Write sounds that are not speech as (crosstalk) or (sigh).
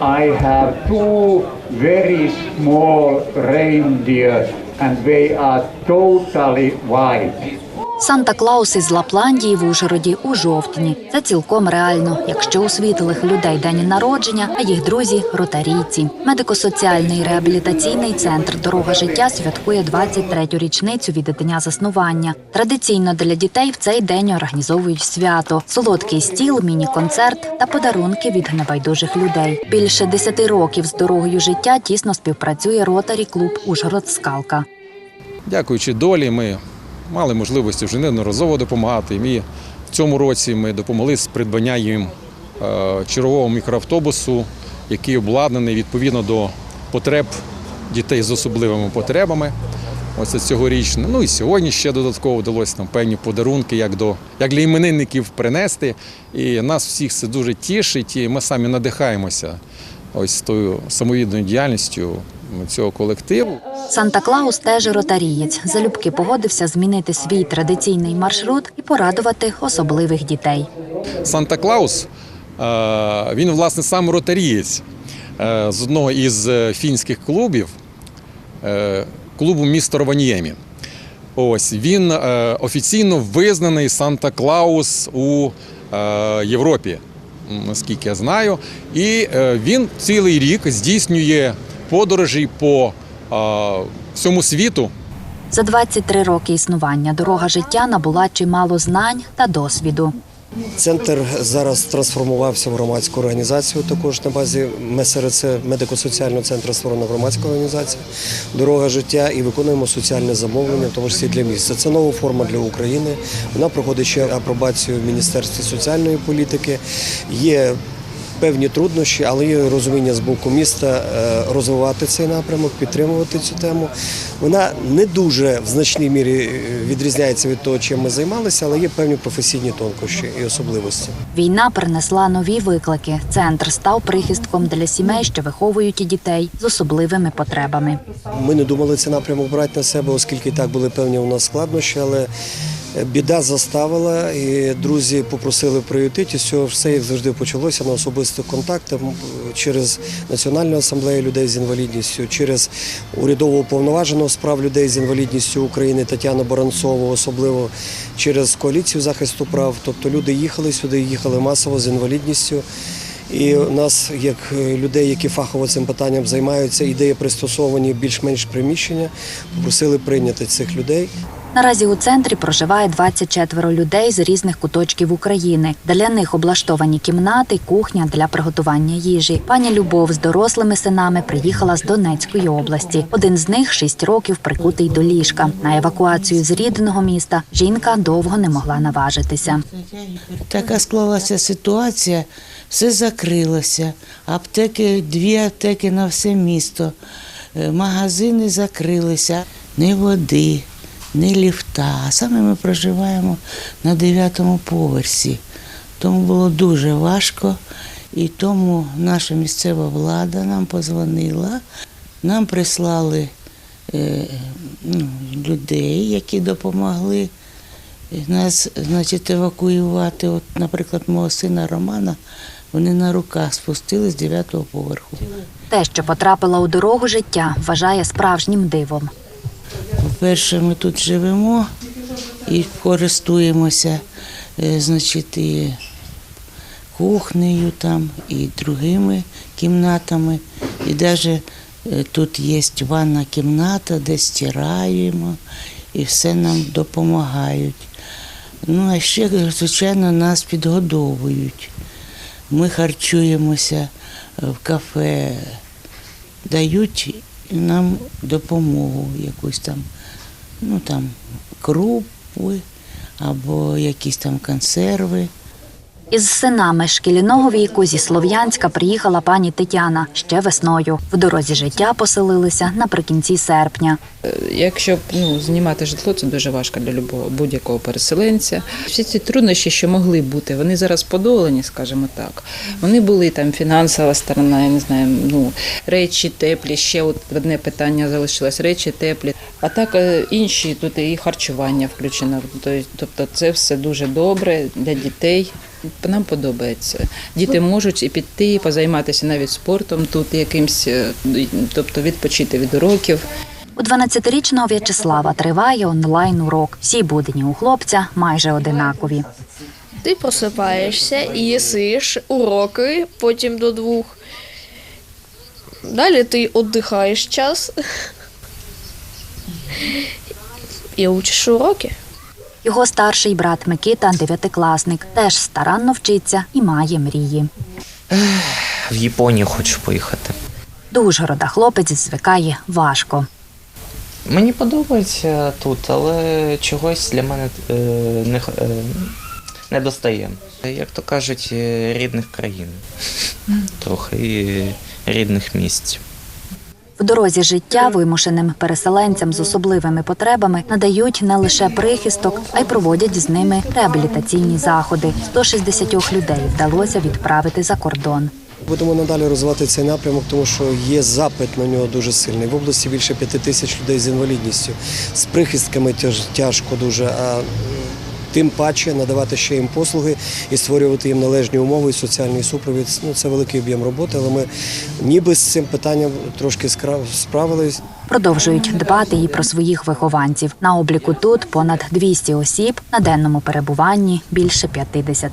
I have two very small reindeer and they are totally white. Санта Клаус із Лапландії в Ужгороді у жовтні. Це цілком реально, якщо у світлих людей день народження, а їх друзі ротарійці. Медико-соціальний реабілітаційний центр Дорога життя святкує 23-ю річницю від дня заснування. Традиційно для дітей в цей день організовують свято, солодкий стіл, міні-концерт та подарунки від небайдужих людей. Більше 10 років з дорогою життя тісно співпрацює ротарі клуб Ужгород Скалка. Дякуючи долі, ми мали можливості вже неодноразово допомагати. І в цьому році ми допомогли з придбання їм е, чергового мікроавтобусу, який обладнаний відповідно до потреб дітей з особливими потребами. Ось цьогорічне. Ну і сьогодні ще додатково вдалося нам певні подарунки, як до як для іменинників принести. І нас всіх це дуже тішить, і ми самі надихаємося ось тою самовідною діяльністю цього колективу. Санта Клаус теж ротарієць. Залюбки погодився змінити свій традиційний маршрут і порадувати особливих дітей. Санта Клаус, е, він, власне, сам ротарієць е, з одного із е, фінських клубів, клубу місто Рованіємі. Ось він офіційно визнаний Санта Клаус у Європі, наскільки я знаю. І він цілий рік здійснює подорожі по е, всьому світу. За 23 роки існування дорога життя набула чимало знань та досвіду. Центр зараз трансформувався в громадську організацію. Також на базі МСРЦ медико-соціального центру створена громадська організація Дорога життя і виконуємо соціальне замовлення, в тому числі для міста. Це нова форма для України. Вона проходить ще апробацію в Міністерстві соціальної політики. Є певні труднощі, але є розуміння з боку міста е, розвивати цей напрямок, підтримувати цю тему. Вона не дуже в значній мірі е, відрізняється від того, чим ми займалися, але є певні професійні тонкощі і особливості. Війна принесла нові виклики. Центр став прихистком для сімей, що виховують дітей з особливими потребами. Ми не думали цей напрямок брати на себе, оскільки і так були певні у нас складнощі, але біда заставила, і друзі попросили приютити. З цього все як завжди почалося на особистих контактах через Національну асамблею людей з інвалідністю, через урядово уповноваженого з прав людей з інвалідністю України Тетяну Баранцову, особливо через коаліцію захисту прав. Тобто люди їхали сюди, їхали масово з інвалідністю. І у нас, як е, людей, які фахово цим питанням займаються, ідеї пристосовані більш-менш приміщення, попросили прийняти цих людей. Наразі у центрі проживає 24 людей з різних куточків України. Для них облаштовані кімнати, кухня для приготування їжі. Пані Любов з дорослими синами приїхала з Донецької області. Один з них 6 років прикутий до ліжка. На евакуацію з рідного міста жінка довго не могла наважитися. Така склалася ситуація, все закрилося. Аптеки, дві аптеки на все місто, е, магазини закрилися, ні води, ні ліфта. А саме ми проживаємо на дев'ятому поверсі. Тому було дуже важко. І тому наша місцева влада нам позвонила, нам прислали е, ну, людей, які допомогли нас, значить, евакуювати. От, наприклад, мого сина Романа, вони на руках спустили з дев'ятого поверху. Те, що потрапила у дорогу життя, вважає справжнім дивом. По-перше, ми тут живемо і користуємося, е, значить, і кухнею там, і другими кімнатами. І навіть тут є ванна кімната, де стираємо, і все нам допомагають. Ну, а ще, звичайно, нас підгодовують. Ми харчуємося е, в кафе, дають нам допомогу якусь там, ну там крупи або якісь там консерви. Із синами шкільного віку зі Слов'янська приїхала пані Тетяна ще весною. В дорозі життя поселилися наприкінці серпня. Якщо ну, знімати житло, це дуже важко для любого будь-якого переселенця. Всі ці труднощі, що могли бути, вони зараз подолані, скажімо так. Вони були там фінансова сторона, я не знаю, ну речі теплі. Ще одне питання залишилось: речі теплі. А так е, інші тут і харчування включено. Тобто це все дуже добре для дітей. Нам подобається. Діти можуть і піти, і позайматися навіть спортом тут якимсь, е, тобто відпочити від уроків. У 12-річного В'ячеслава триває онлайн-урок. Всі будні у хлопця майже одинакові. Ти просипаєшся і їсиш уроки потім до двох. Далі ти віддихаєш час (laughs) і учиш уроки. Його старший брат Микита, дев'ятикласник, теж старанно вчиться і має мрії. В Японію хочу поїхати. До Ужгорода хлопець звикає важко. Мені подобається тут, але чогось для мене е, не, е, не достає. Як то кажуть, е, рідних країн. Трохи рідних місць. В дорозі життя вимушеним переселенцям з особливими потребами надають не лише прихисток, а й проводять з ними реабілітаційні заходи. 160 людей вдалося відправити за кордон. Будемо надалі розвивати цей напрямок, тому що є запит на нього дуже сильний. В області більше п'яти тисяч людей з інвалідністю. З прихистками тяж- тяжко дуже. А тим паче надавати ще їм послуги і створювати їм належні умови і соціальний супровід. Ну це великий об'єм роботи, але ми ніби з цим питанням трошки справились. Продовжують дбати і про своїх вихованців. На обліку тут понад 200 осіб, на денному перебуванні більше 50.